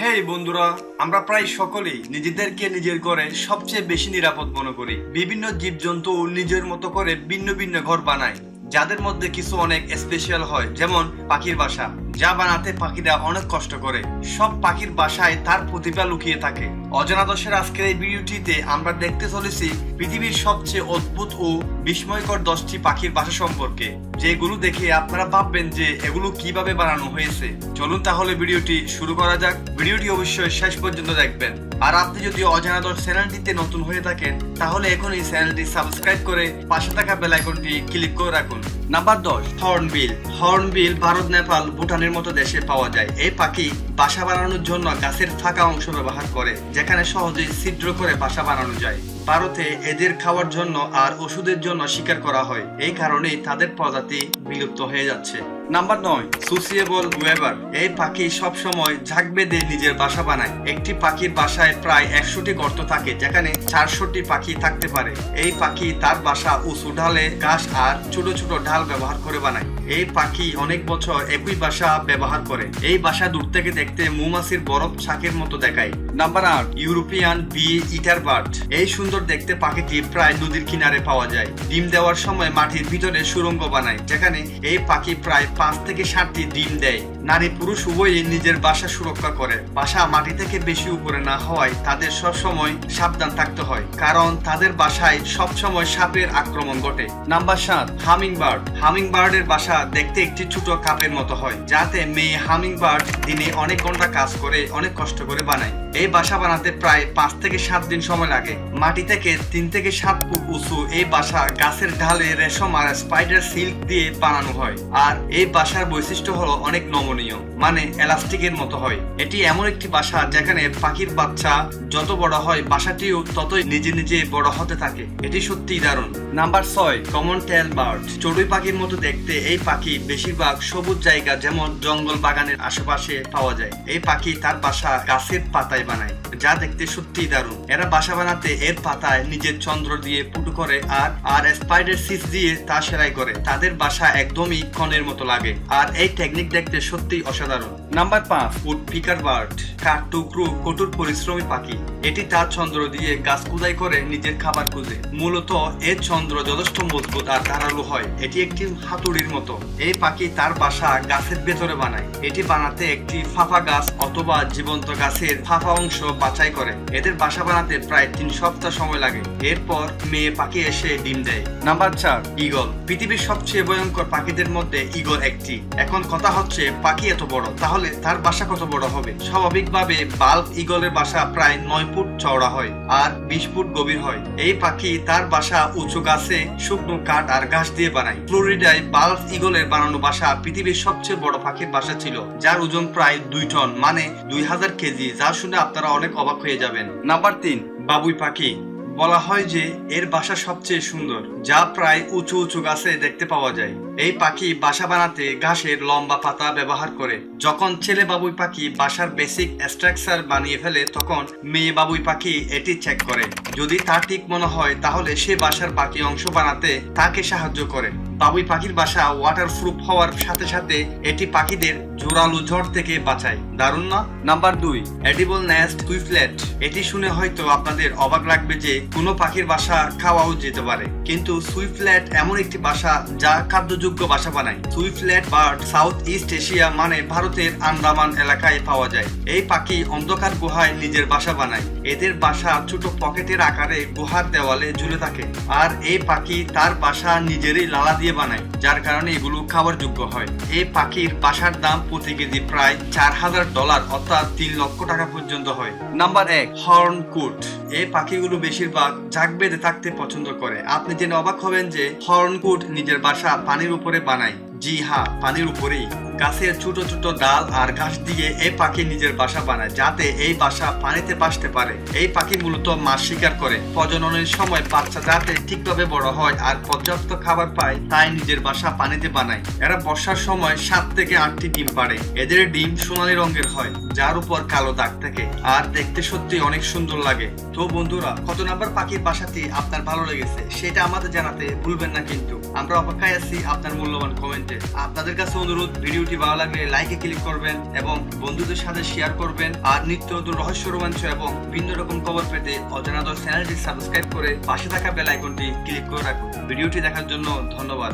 হেই বন্ধুরা, আমরা প্রায় সকলেই নিজেদেরকে নিজের ঘরে সবচেয়ে বেশি নিরাপদ মনে করি। বিভিন্ন জীবজন্তু নিজের মতো করে ভিন্ন ভিন্ন ঘর বানায়, যাদের মধ্যে কিছু অনেক স্পেশাল হয়, যেমন পাখির বাসা, যা বানাতে পাখিরা অনেক কষ্ট করে। সব পাখির বাসায় তার প্রতিভা লুকিয়ে থাকে। অজানা দশের আজকের এই ভিডিওটিতে আমরা দেখতে চলেছি পৃথিবীর সবচেয়ে অদ্ভুত ও বিস্ময়কর দশটি পাখির বাসা সম্পর্কে। যেগুলো দেখে আপনারা ভাববেন যে এগুলো কীভাবে বানানো হয়েছে। চলুন তাহলে ভিডিওটি শুরু করা যাক। ভিডিওটি অবশ্যই শেষ পর্যন্ত দেখবেন। আর আপনি যদি অজানা দশ চ্যানেলটিতে নতুন হয়ে থাকেন, তাহলে এখন এই চ্যানেলটি সাবস্ক্রাইব করে পাশে থাকা বেল আইকনটি ক্লিক করে রাখুন। নাম্বার দশ, হর্নবিল। হর্নবিল ভারত, নেপাল, ভুটানের মতো দেশে পাওয়া যায়। এই পাখি বাসা বানানোর জন্য গাছের ফাঁকা অংশ ব্যবহার করে, যেখানে সহজেই ছিদ্র করে বাসা বানানো যায়। ভারতে এদের খাওয়ার জন্য আর ওষুধের জন্য শিকার করা হয়। এই কারণেই তাদের প্রজাতি বিলুপ্ত হয়ে যাচ্ছে। নাম্বার নয় সুসিয়েবল ওয়েবার এই পাখি সব সময় ঝাঁক বেঁধে নিজের বাসা বানায়। একটি পাখির বাসায় প্রায় একশোটি গর্ত থাকে, যেখানে চারশোটি পাখি থাকতে পারে। এই পাখি তার বাসা উঁচু ঢালে ঘাস আর ছোট ছোট ঢাল ব্যবহার করে বানায়। এই পাখি অনেক বছর একই বাসা ব্যবহার করে। এই বাসা দূর থেকে দেখতে মৌমাছির বরফ ছাকের মতো দেখায়। নাম্বার আট ইউরোপিয়ান বি ইটার বার্ড এই সুন্দর দেখতে পাখিটি প্রায় নদীর কিনারে পাওয়া যায়। ডিম দেওয়ার সময় মাটির ভিতরে সুরঙ্গ বানায়, যেখানে এই পাখি প্রায় পাঁচ থেকে ষাটটি ডিম দেয়। নারী পুরুষ উভয়ই নিজের বাসা সুরক্ষা করে। বাসা মাটি থেকে বেশি উপরে না হওয়ায় তাদের সব সময় সাবধান থাকতে হয়। কারণ তাদের বাসায় সব সময় সাপের আক্রমণ ঘটে। নাম্বার সাত হামিং বার্ড হামিং বার্ডের বাসা দেখতে একটি ছোট কাপের মতো হয়, যাতে মেয়ে হামিং বার্ড দিনে অনেক ঘণ্টা কাজ করে, অনেক কষ্ট করে বানায়। এই বাসা বানাতে প্রায় পাঁচ থেকে সাত দিন সময় লাগে। মাটি থেকে তিন থেকে সাত ফুট উঁচু এই বাসা গাছের ঢালে রেশম আর স্পাইডার সিল্ক দিয়ে বানানো হয়। আর এই বাসার বৈশিষ্ট্য হলো অনেক নমনীয় মানে এলাস্টিকের মতো হয়। এটি এমন একটি বাসা যেখানে পাখির বাচ্চা যত বড় হয়, বাসাটিও ততই নিজে নিজে বড় হতে থাকে। এটি সত্যিই দারুণ। নাম্বার ছয় কমন টেল বার্ড চড়ুই পাখির মতো দেখতে এই পাখি বেশিরভাগ সবুজ জায়গা যেমন জঙ্গল বাগানের আশেপাশে পাওয়া যায়। এই পাখি তার বাসা গাছের পাতায় বানায়, যা দেখতে সত্যিই দারুণ। এরা বাসা বানাতে এর পাতায় নিজের চন্দ্র দিয়ে পুটু করে আর আর স্পাইডার সিস দিয়ে তা সেলাই করে। তাদের বাসা একদমই কনের মতো লাগে। আর এই টেকনিক দেখতে সত্যিই অসাধারণ। নাম্বার পাঁচ উড পিকার বার্ড। কাঠ টুকরো কঠোর পরিশ্রমী পাখি। এটি তার চন্দ্র দিয়ে গাছ কুদাই করে নিজের খাবার খুঁজে। মূলত এর চন্দ্র যথেষ্ট মজবুত আর ধারালো হয়। এটি একটি হাতুড়ির মতো। এই পাখি তার বাসা গাছের ভেতরে বানায়। এটি বানাতে একটি ফাফা গাছ অথবা জীবন্ত গাছের ফাফা অংশ বাছাই করে। এদের বাসা বানাতে প্রায় তিন সপ্তাহ সময় লাগে। এরপর মেয়ে পাখি এসে ডিম দেয়। নাম্বার চার ইগল পৃথিবীর সবচেয়ে ভয়ঙ্কর পাখিদের মধ্যে ইগল একটি। এখন কথা হচ্ছে, পাখি এত বড়, তাহলে তার বাসা কত বড় হবে? স্বাভাবিকভাবে বাল্ব ইগলের বাসা প্রায় নয় ফুট চওড়া হয় আর বিশ ফুট গভীর হয়। এই পাখি তার বাসা উঁচু গাছে, শুকনো কাঠ আর ঘাস দিয়ে বানায়। ফ্লোরিডায় বাল্ব ইগলের বানানো বাসা পৃথিবীর সবচেয়ে বড় পাখির বাসা ছিল, যার ওজন প্রায় দুই টন মানে দুই হাজার কেজি, যা শুনে আপনারা অনেক অবাক হয়ে যাবেন। নাম্বার তিন, বাবুই পাখি। বলা হয় যে এর বাসা সবচেয়ে সুন্দর, যা প্রায় উঁচু উঁচু গাছে দেখতে পাওয়া যায়। এই পাখি বাসা বানাতে ঘাসের লম্বা পাতা ব্যবহার করে। যখন ছেলে বাবুই পাখি বাসার বেসিক স্ট্রাকচার বানিয়ে ফেলে, তখন মেয়ে বাবুই পাখি এটি চেক করে। যদি তার ঠিক মনে হয়, তাহলে সে বাসার বাকি অংশ বানাতে তাকে সাহায্য করে। বাবুই পাখির বাসা ওয়াটার প্রুফ হওয়ার সাথে সাথে এটি পাখিদের জোরালো ঝড় থেকে বাঁচায়। দারুণ না? নাম্বার দুই এডিবল নেস্ট সুইফলেট এটি শুনে হয়তো আপনাদের অবাক লাগবে যে, কোনো পাখির বাসা খাওয়াও যেতে পারে। কিন্তু সুইফলেট এমন একটি বাসা যা খাদ্যযোগ্য বাসা বানায়। Swiftlet bird South East Asia মানে ভারতের আন্দামান এলাকায় পাওয়া যায়। এই পাখি অন্ধকার গুহায় নিজের বাসা বানায়। এদের বাসা ছোট পকেটের আকারে গুহার দেওয়ালে ঝুলে থাকে। আর এই পাখি তার বাসা নিজেরই লালা দিয়ে বানায়, যার কারণে এগুলো খাবার যোগ্য হয়। এই পাখির বাসার দাম প্রতি কেজি প্রায় চার হাজার ডলার, অর্থাৎ তিন লক্ষ টাকা পর্যন্ত হয়। নাম্বার এক, হর্ন কুট। এই পাখিগুলো বেশিরভাগ ঝাঁক বেঁধে থাকতে পছন্দ করে। আপনি জেনে অবাক হবেন যে হর্নকুট নিজের বাসা পানির উপরে বানাই। জি হা পানির উপরেই। গাছের ছোট ছোট ডাল আর ঘাস দিয়ে এই পাখি নিজের বাসা বানায়, যাতে এই বাসা পানিতে বাসতে পারে। এই পাখি মূলত মাছ শিকার করে। প্রজননের সময় বাচ্চা যাতে ঠিকভাবে বড় হয় আর পর্যাপ্ত খাবার পায়, তাই নিজের বাসা পানিতে বানায়। এরা বর্ষার সময় সাত থেকে আটটি ডিম পাড়ে। এদের ডিম সোনালী রঙের হয়, যার উপর কালো দাগ থাকে আর দেখতে সত্যি অনেক সুন্দর লাগে। তো বন্ধুরা, কত নাম্বার পাখির বাসাটি আপনার ভালো লেগেছে সেটা আমাদের জানাতে ভুলবেন না কিন্তু। আমরা অপেক্ষায় আছি আপনার মূল্যবান কমেন্টে আপনাদের কাছে অনুরোধ, ভিডিওটি ভিডিওটি ভালো লাগলে লাইকে ক্লিক করবেন এবং বন্ধুদের সাথে শেয়ার করবেন। আর নিত্য নতুন রহস্য রোমাঞ্চ এবং ভিন্ন রকম খবর পেতে অজানাদর চ্যানেলটি সাবস্ক্রাইব করে পাশে থাকা বেল আইকনটি ক্লিক করে রাখুন। ভিডিওটি দেখার জন্য ধন্যবাদ।